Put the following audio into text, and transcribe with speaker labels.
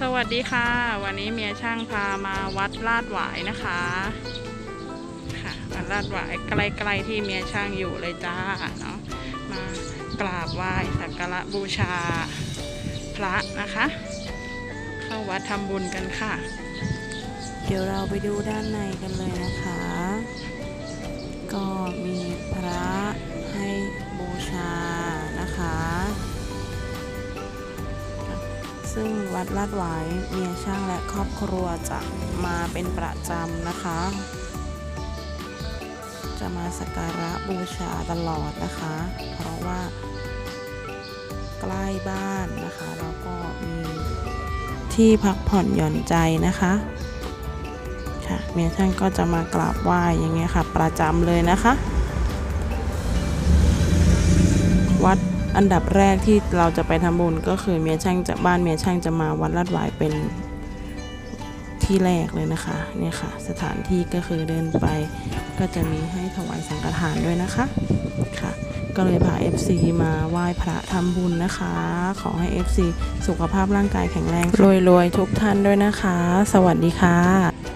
Speaker 1: สวัสดีค่ะ วันนี้เมียช่างพามาวัดลาดหวายนะคะค่ะวัดลาดหวายใกล้ๆที่เมียช่างอยู่เลยจ้าเนาะมากราบไหว้สักการะบูชาพระนะคะ เข้าวัดทำบุญกันค่ะ
Speaker 2: เดี๋ยวเราไปดูด้านในกันเลยนะคะ ก็มีพระ ซึ่งวัดลาดหวายเมียช่างและครอบครัวจะมาเป็นประจำนะคะ จะมาสักการะบูชาตลอดนะคะ เพราะว่าใกล้บ้านนะคะแล้วก็มีที่พักผ่อนหย่อนใจนะคะค่ะเมียช่างก็จะมากราบไหว้อย่างเงี้ยค่ะ ประจำเลยนะคะ วัด อันดับแรกที่เราจะไปทำบุญก็คือเมียช่างจะบ้านเมียช่างจะมาวัดลาดหวายเป็นที่แรกเลยนะคะเนี่ยค่ะ สถานที่ก็คือเดินไปก็จะมีให้ถวายสังฆทานด้วยนะคะค่ะ ก็เลยพา FC มาไหว้พระทำบุญนะคะ ขอให้ FC สุขภาพร่างกายแข็งแรงรวยๆทุกท่านด้วยนะคะ สวัสดีค่ะ